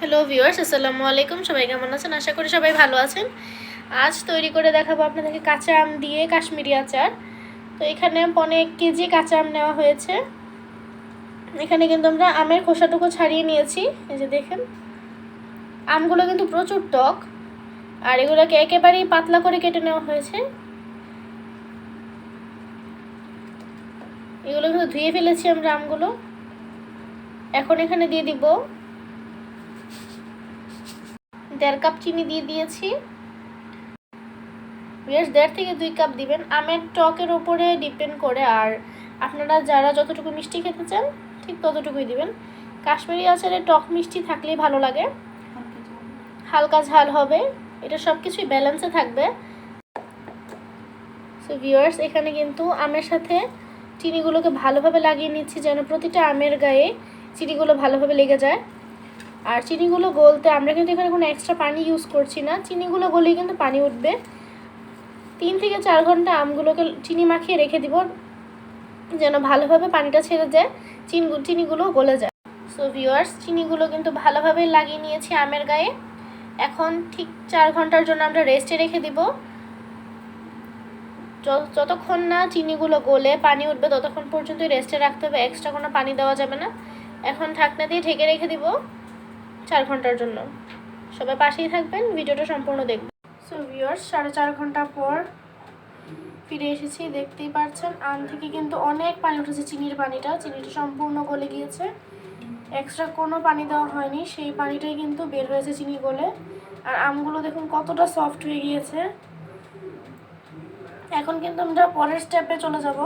Hello viewers আসসালামু আলাইকুম। সবাই কেমন আছেন? আশা করি সবাই ভালো আছেন। আজ তৈরি করে দেখাবো আপনাদেরকে কাঁচা আম দিয়ে কাশ্মীরি আচার। তো এখানে পনেরো কেজি কাঁচা আম নেওয়া হয়েছে। এখানে কিন্তু আমরা আমের খোসাটুকু ছাড়িয়ে নিয়েছি। এই যে দেখেন, আমগুলো কিন্তু প্রচুর টক। আর এগুলোকে একেবারেই পাতলা করে কেটে নেওয়া হয়েছে। এগুলো কিন্তু ধুয়ে ফেলেছি আমরা আমগুলো। এখন এখানে দিয়ে দিব দেড় কাপ চিনি দিয়ে দিয়েছি। বেশ, দেড় থেকে দুই কাপ দিবেন। আমের টকের ওপরে ডিপেন্ড করে আর আপনারা যারা যতটুকু মিষ্টি খেতে চান, ঠিক ততটুকুই দিবেন। কাশ্মীরি আচারে টক মিষ্টি থাকলেই ভালো লাগে। হালকা ঝাল হবে। এটা সব কিছুই ব্যালেন্সে থাকবে। সো ভিউয়ার্স এখানে কিন্তু আমের সাথে চিনিগুলোকে ভালোভাবে লাগিয়ে নিচ্ছি যেন প্রতিটা আমের গায়ে চিনিগুলো ভালোভাবে লেগে যায়। আর চিনিগুলো গলতে আমরা কিন্তু এখানে কোনো এক্সট্রা পানি ইউজ করছি না। চিনিগুলো গলেই কিন্তু পানি উঠবে। তিন থেকে চার ঘণ্টা আমগুলোকে চিনি মাখিয়ে রেখে দিব, যেন ভালোভাবে পানিটা ছেড়ে যায় চিনি চিনিগুলো গলে যায়। সো ভিউয়ার্স চিনিগুলো কিন্তু ভালোভাবে লাগিয়ে নিয়েছি আমের গায়ে। এখন ঠিক চার ঘণ্টার জন্য আমরা রেস্টে রেখে দিব। যতক্ষণ না চিনিগুলো গলে পানি উঠবে, ততক্ষণ পর্যন্ত রেস্টে রাখতে হবে এক্সট্রা কোনো পানি দেওয়া যাবে না। এখন ঢাকনা দিয়ে ঢেকে রেখে দিব। চার ঘণ্টার জন্য। সবাই পাশেই থাকবেন, ভিডিওটা সম্পূর্ণ দেখবেন। সো ভিউয়ার্স সাড়ে চার ঘণ্টা পর ফিরে এসেছি, দেখতেই পারছেন। আম থেকে কিন্তু অনেক পানি উঠেছে, চিনির পানিটা। চিনিটা সম্পূর্ণ গলে গিয়েছে। এক্সট্রা কোনো পানি দেওয়া হয়নি। সেই পানিটাই কিন্তু বের হয়েছে চিনি গলে। আর আমগুলো দেখুন কতটা সফট হয়ে গিয়েছে। এখন কিন্তু আমরা পরের স্টেপে চলে যাব।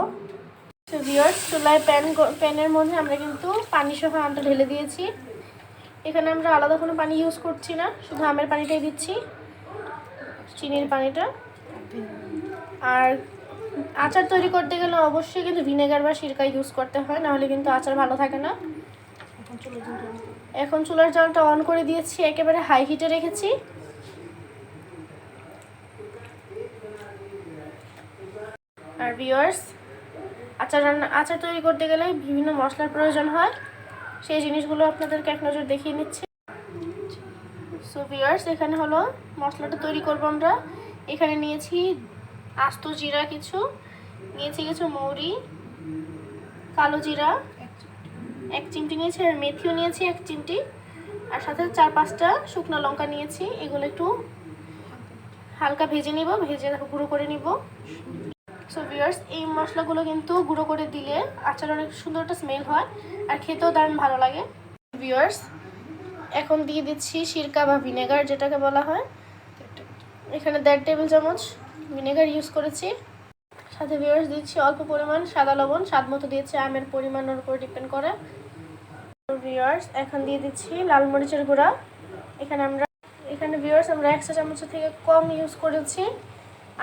তো ভিউয়ার্স চুলায় প্যান প্যানের মধ্যে আমরা কিন্তু পানি সহ আমটা ঢেলে দিয়েছি। এখানে আমরা আলাদা কোনো পানি ইউজ করছি না, শুধু আমের পানিটাই দিচ্ছি, চিনির পানিটা। আর আচার তৈরি করতে গেলে অবশ্যই কিন্তু ভিনেগার বা সিরকা ইউজ করতে হয়, নাহলে কিন্তু আচার ভালো থাকে না। এখন চুলার জলটা অন করে দিয়েছি, একেবারে হাই হিটে রেখেছি। আর ভিওয়ার্স আচার রান্না, আচার তৈরি করতে গেলে বিভিন্ন মশলার প্রয়োজন হয়। সেই জিনিসগুলো আপনাদেরকে এক নজর দেখিয়ে নিচ্ছি। সো ভিওয়ার্স এখানে হলো মশলাটা তৈরি করব আমরা। এখানে নিয়েছি আস্ত জিরা কিছু, নিয়েছি কিছু মৌরি, কালো জিরা, এক চিমটি নিয়েছি, আর মেথিও নিয়েছি এক চিমটি, আর সাথে চার পাঁচটা শুকনো লঙ্কা নিয়েছি। এগুলো একটু হালকা ভেজে নিব, ভেজে গুঁড়ো করে নিব। সো ভিউয়ার্স এই মশলাগুলো কিন্তু গুঁড়ো করে দিলে আচার অনেক সুন্দর একটা স্মেল হয় আর খেতেও দারুণ ভালো লাগে। ভিউয়ার্স এখন দিয়ে দিচ্ছি সিরকা বা ভিনেগার, যেটাকে বলা হয়। এখানে দেড় টেবিল চামচ ভিনেগার ইউজ করেছি। সাথে ভিউয়ার্স দিচ্ছি অল্প পরিমাণ সাদা লবণ। স্বাদ মতো দিয়েছি, আমের পরিমাণের উপর ডিপেন্ড করে। ভিউয়ার্স এখন দিয়ে দিচ্ছি লাল মরিচের গুঁড়া। এখানে আমরা, এখানে ভিউয়ার্স আমরা একশো চামচের থেকে কম ইউজ করেছি।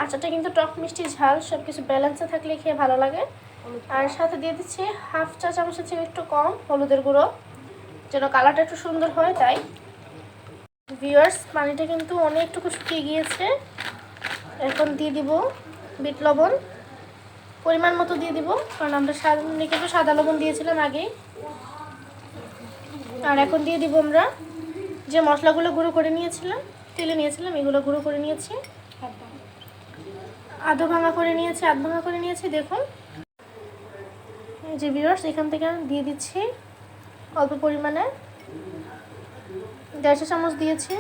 আচারটা কিন্তু টক মিষ্টি, ঝাল সব কিছু ব্যালেন্সে থাকলে খেয়ে ভালো লাগে। আর সাথে দিয়ে দিচ্ছি হাফ চা চামচের থেকে একটু কম হলুদের গুঁড়ো, যেন কালারটা একটু সুন্দর হয় তাই। ভিউয়ার্স পানিটা কিন্তু অনেকটুকু শুকিয়ে গিয়েছে। এখন দিয়ে দিব বিট লবণ। পরিমাণ মতো দিয়ে দিব, কারণ আমরা সাদা কিন্তু সাদা লবণ দিয়েছিলাম আগেই। আর এখন দিয়ে দিব আমরা যে মশলাগুলো গুঁড়ো করে নিয়েছিলাম, তেলে নিয়েছিলাম, এগুলো গুঁড়ো করে নিয়েছি। আধো ভাঙা করে নিয়েছি, আধ ভাঙা করে নিয়েছি, দেখুন। যে বিরস এখান থেকে দিয়ে দিচ্ছি অল্প পরিমাণে। দেড়শো চামচ দিয়েছি,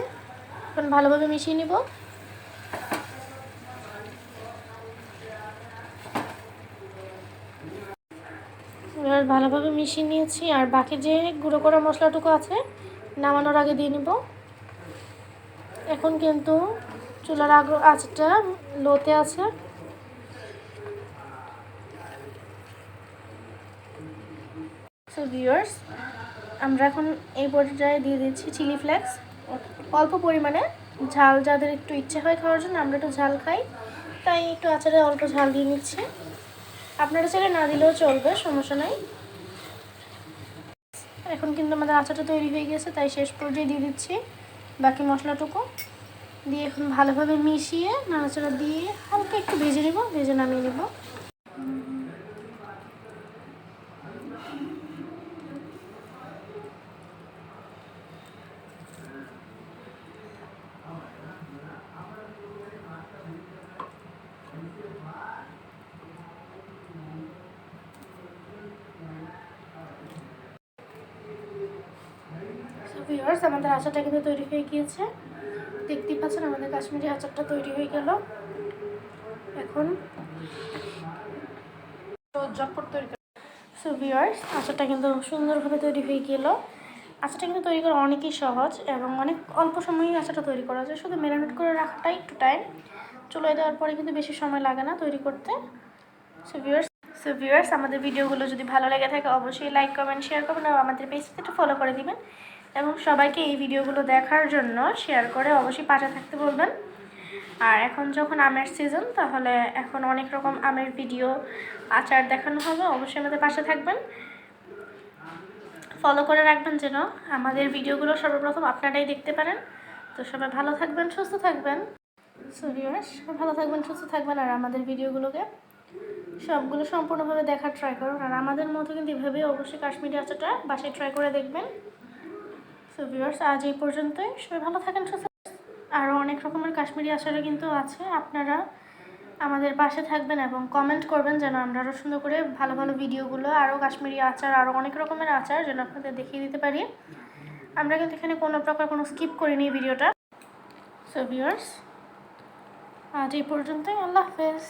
এখন ভালোভাবে মিশিয়ে নিব। এবার ভালোভাবে মিশিয়ে নিয়েছি, আর বাকি যে গুঁড়ো করা মশলাটুকু আছে, নামানোর আগে দিয়ে নিব। এখন কিন্তু চুলার আগ আঁচটা লোতে আছে। সো ভিউয়ার্স আমরা এখন এই পর্যায়ে দিয়ে দিচ্ছি চিলি ফ্লেক্স অল্প পরিমাণে ঝাল যাদের একটু ইচ্ছে হয় খাওয়ার জন্য আমরা একটু ঝাল খাই। তাই একটু আচারে অল্প ঝাল দিয়ে নিচ্ছি। আপনারা চাইলে না দিলেও চলবে, সমস্যা নাই। এখন কিন্তু আমাদের আচারটা তৈরি হয়ে গেছে, তাই শেষ পর্যায়ে দিয়ে দিচ্ছি। বাকি মশলাটুকু। দিয়ে এখন ভালোভাবে মিশিয়ে নাড়াচাড়া দিয়ে হালকা একটু ভেজে নেব, ভেজে নামিয়ে নেব। আমাদের আশাটা কিন্তু তৈরি হয়ে গিয়েছে। দেখতেই পাচ্ছেন, আমাদের কাশ্মীরি আচারটা তৈরি হয়ে গেল। এখন তৈরি সো ভিউয়ার্স আচারটা কিন্তু সুন্দরভাবে তৈরি হয়ে গেল। আচারটা কিন্তু তৈরি করা অনেকই সহজ এবং অনেক অল্প সময়েই আচারটা তৈরি করা যায়। শুধু ম্যারিনেট করে রাখাটাই একটু টাইম চলে দেওয়ার পরে কিন্তু বেশি সময় লাগে না তৈরি করতে। সো ভিউয়ার্স সো ভিউয়ার্স আমাদের ভিডিওগুলো যদি ভালো লেগে থাকে, অবশ্যই লাইক কমেন্ট শেয়ার করবেন। এবং আমাদের পেজটা ফলো করে দিবেন। এবং সবাইকে এই ভিডিওগুলো দেখার জন্য শেয়ার করে অবশ্যই পাশে থাকতে বলবেন। আর এখন যখন আমের সিজন তাহলে এখন অনেক রকম আমের ভিডিও আচার দেখানো হবে। অবশ্যই আমাদের পাশে থাকবেন। ফলো করে রাখবেন যেন আমাদের ভিডিওগুলো সর্বপ্রথম আপনারাই দেখতে পারেন। তো সবাই ভালো থাকবেন, সুস্থ থাকবেন। সো ভিউয়ার্স সবাই ভালো থাকবেন, সুস্থ থাকবেন। আর আমাদের ভিডিওগুলোকে সবগুলো সম্পূর্ণভাবে দেখার ট্রাই করুন। আর আমাদের মতো কিন্তু এভাবেই অবশ্যই কাশ্মীরি আচারটা বাসায় ট্রাই করে দেখবেন। সো ভিউয়ার্স আজ এই পর্যন্তই। সবাই ভালো থাকেন, সুস্থ আরও অনেক রকমের কাশ্মীরি আচারও কিন্তু আছে। আপনারা আমাদের পাশে থাকবেন এবং কমেন্ট করবেন যেন আমরা আরও সুন্দর করে ভালো ভালো ভিডিওগুলো, আরও কাশ্মীরি আচার, আরও অনেক রকমের আচার যেন আপনাদের দেখিয়ে দিতে পারি। আমরা কিন্তু এখানে কোনো প্রকার কোনো স্কিপ করিনি ভিডিওটা। সো ভিউয়ার্স আজ এই পর্যন্তই। আল্লাহ হাফেজ।